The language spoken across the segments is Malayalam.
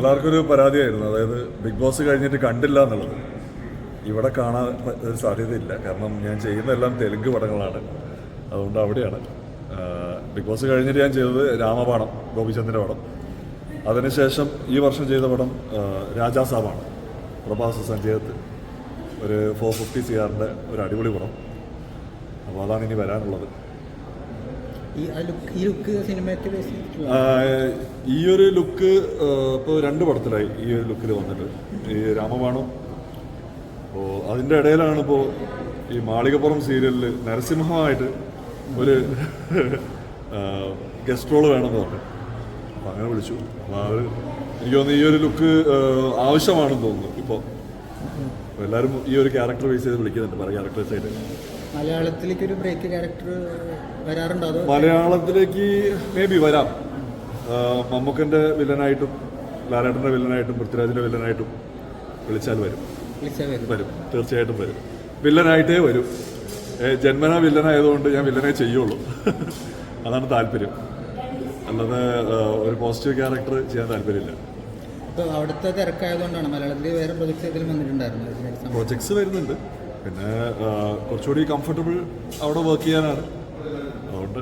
എല്ലാവർക്കും ഒരു പരാതിയായിരുന്നു. അതായത് ബിഗ് ബോസ് കഴിഞ്ഞിട്ട് കണ്ടില്ല എന്നുള്ളത്. ഇവിടെ കാണാൻ ഒരു സാധ്യതയില്ല. കാരണം ഞാൻ ചെയ്യുന്ന എല്ലാം തെലുങ്ക് പടങ്ങളാണ്. അതുകൊണ്ട് അവിടെയാണ്. ബിഗ് ബോസ് കഴിഞ്ഞിട്ട് ഞാൻ ചെയ്തത് രാമപാണം ഗോപിചന്ദ്രന്റെ പടം. അതിനുശേഷം ഈ വർഷം ചെയ്ത പടം രാജാസാബാണ് പ്രഭാസ് സഞ്ജയത്ത്. ഒരു ഫോർ ഫിഫ്റ്റി സി ആറിന്റെ ഒരു അടിപൊളി പടം. അപ്പോൾ അതാണ് ഇനി വരാനുള്ളത് ഈ ആ ലുക്ക് ഈ ലുക്ക് സിനിമയ്ക്ക് ബേസ് ചെയ്തിട്ടുള്ള ആ, ഈ ഒരു ലുക്ക് ഇപ്പോൾ രണ്ട് പടത്തിലായി ഈ ഒരു ലുക്കിൽ വന്നിട്ട്. ഈ രാമബാണം. അപ്പോൾ അതിന്റെ ഇടയിലാണ് ഇപ്പോൾ ഈ മാളികപ്പുറം സീരിയലിൽ നരസിംഹമായിട്ട് ഒരു ഗസ്റ്റ് റോൾ വേണമെന്ന് പറഞ്ഞു. അപ്പം അങ്ങനെ വിളിച്ചു. അവർ എനിക്ക് തോന്നുന്നു ഈ ഒരു ലുക്ക് ആവശ്യമാണെന്ന് തോന്നുന്നു ഇപ്പോൾ എല്ലാവരും ഈ ഒരു ക്യാരക്ടർ ബേസ് ചെയ്ത് വിളിക്കുന്നുണ്ട്. പല ക്യാരക്ടേഴ്സ് ആയിട്ട്. മലയാളത്തിലേക്ക് ഒരു ബ്രേക്ക് ക്യാരക്ടർ വരാറുണ്ടോ അതോ? മലയാളത്തിലേക്ക് മേ ബി വരാം. മമ്മൂക്കന്റെ വില്ലനായിട്ടും ലാലേട്ടന്റെ വില്ലനായിട്ടും പൃഥ്വിരാജിന്റെ വില്ലനായിട്ടും വിളിച്ചാൽ വരും. വരും. തീർച്ചയായിട്ടും വരും. വില്ലനായിട്ടേ വരും. ജന്മന വില്ലനായതുകൊണ്ട് ഞാൻ വില്ലനെ ചെയ്യുള്ളൂ. അതാണ് താല്പര്യം. അല്ലാതെ ഒരു പോസിറ്റീവ് ക്യാരക്ടർ ചെയ്യാൻ താല്പര്യമില്ല. അവിടുത്തെ തിരക്കായതുകൊണ്ടാണ് മലയാളത്തിൽ വേറെ പ്രൊജക്ട്സ് വന്നിട്ടുണ്ടായിരുന്നു? പ്രോജക്ട്സ് വരുന്നുണ്ട്. പിന്നെ കുറച്ചുകൂടി കംഫർട്ടബിൾ അവിടെ വർക്ക് ചെയ്യാനാണ്. അതുകൊണ്ട്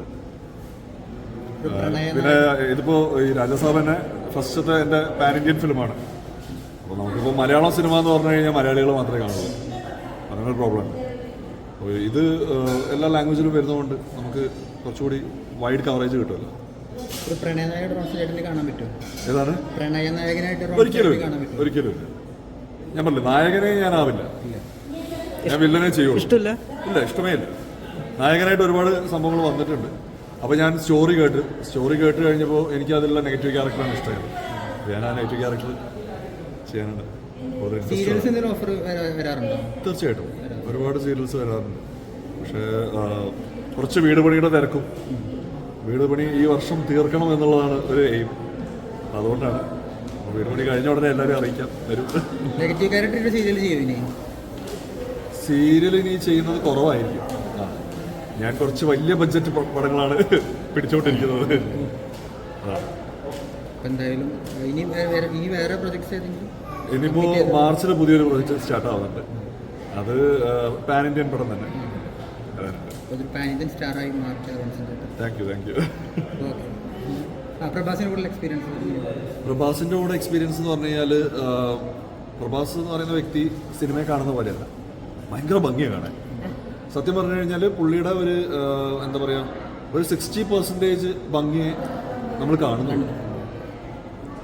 പിന്നെ ഇതിപ്പോ ഈ രാജസാബ് തന്നെ ഫസ്റ്റത്തെ എന്റെ പാൻ ഇന്ത്യൻ ഫിലിമാണ്. അപ്പോൾ നമുക്കിപ്പോൾ മലയാളം സിനിമ എന്ന് പറഞ്ഞു കഴിഞ്ഞാൽ മലയാളികൾ മാത്രമേ കാണുള്ളൂ. അങ്ങനെ ഒരു പ്രോബ്ലം ഇത് എല്ലാ ലാംഗ്വേജിലും വരുന്നതുകൊണ്ട് നമുക്ക് കുറച്ചുകൂടി വൈഡ് കവറേജ് കിട്ടുമല്ലോ. ഏതാണ്? ഒരിക്കലും ഒരിക്കലും ഞാൻ പറഞ്ഞില്ല നായകനെ ഞാനാവില്ല ഞാൻ വില്ലനെ ചെയ്യുള്ളൂ. ഇഷ്ടമില്ല? ഇല്ല ഇഷ്ടമേ ഇല്ല. നായകനായിട്ട് ഒരുപാട് സംഭവങ്ങൾ വന്നിട്ടുണ്ട്. അപ്പോൾ ഞാൻ സ്റ്റോറി കേട്ട്. സ്റ്റോറി കേട്ട് കഴിഞ്ഞപ്പോൾ എനിക്ക് അതിലുള്ള നെഗറ്റീവ് ക്യാരക്ടറാണ് ഇഷ്ടമായത്. ഞാൻ ആ നെഗറ്റീവ് ക്യാരക്ടർ ചെയ്യാനുണ്ട്. തീർച്ചയായിട്ടും. ഒരുപാട് സീരിയൽസ് വരാറുണ്ട്. പക്ഷേ കുറച്ച് വീട് പണിയുടെ തിരക്കും. വീട് പണി ഈ വർഷം തീർക്കണം എന്നുള്ളതാണ് ഒരു എയിം അതുകൊണ്ടാണ്. വീട് പണി കഴിഞ്ഞ ഉടനെ എല്ലാവരും അറിയിക്കാം. വരും. നെഗറ്റീവ് ക്യാരക്ടർ സീരിയൽ ചെയ്യുന്നേ സീരിയൽ ഇനി ചെയ്യുന്നത് കുറവായിരിക്കും. ഞാൻ കുറച്ച് വലിയ ബഡ്ജറ്റ് പടങ്ങളാണ് പിടിച്ചോണ്ടിരിക്കുന്നത്. എന്തായാലും ഇനി വേറെ ഇനി വേറെ പ്രൊജക്ട്സ് ഏതെങ്കിലും? ഇനിയിപ്പോ മാർച്ചിൽ പുതിയൊരു പ്രൊജക്ട് സ്റ്റാർട്ട് ആവുന്നുണ്ട്. അത് പാൻ ഇന്ത്യൻ പടം തന്നെ. പാൻ ഇന്ത്യൻ സ്റ്റാറായി മാർച്ച് റോഷൻ ചേട്ടൻ thank you thank you okay ആ എക്സ്പീരിയൻസ് പ്രഭാസിന്റെ കൂടെ എക്സ്പീരിയൻസ് എന്ന് പറഞ്ഞു കഴിഞ്ഞാൽ പ്രഭാസ് എന്ന് പറയുന്ന വ്യക്തി സിനിമയെ കാണുന്ന പോലെയല്ല. ഭയങ്കര ഭംഗിയാണ് കാണാൻ. സത്യം പറഞ്ഞു കഴിഞ്ഞാൽ പുള്ളിയുടെ ഒരു എന്താ പറയുക ഒരു സിക്സ്റ്റി പെർസെന്റേജ് ഭംഗിയെ നമ്മൾ കാണുന്നുണ്ട്.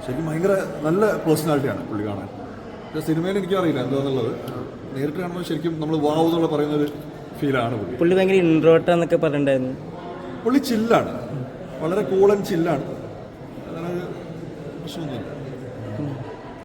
ശരിക്കും ഭയങ്കര നല്ല പേഴ്സണാലിറ്റിയാണ് പുള്ളി കാണാൻ. സിനിമയിൽ എനിക്കറിയില്ല എന്താണെന്നുള്ളത് നേരിട്ട് കാണുമ്പോൾ ശരിക്കും നമ്മൾ വാവ് എന്നുള്ള പറയുന്ന ഒരു ഫീലാണ് പുള്ളി. പുള്ളി ഭയങ്കര ഇൻട്രോട്ട് എന്നൊക്കെ പറഞ്ഞിട്ടുണ്ടായിരുന്നു. പുള്ളി ചില്ലാണ് വളരെ കൂളൻ ചില്ലാണ് ഒരു പ്രശ്നമൊന്നുമില്ല.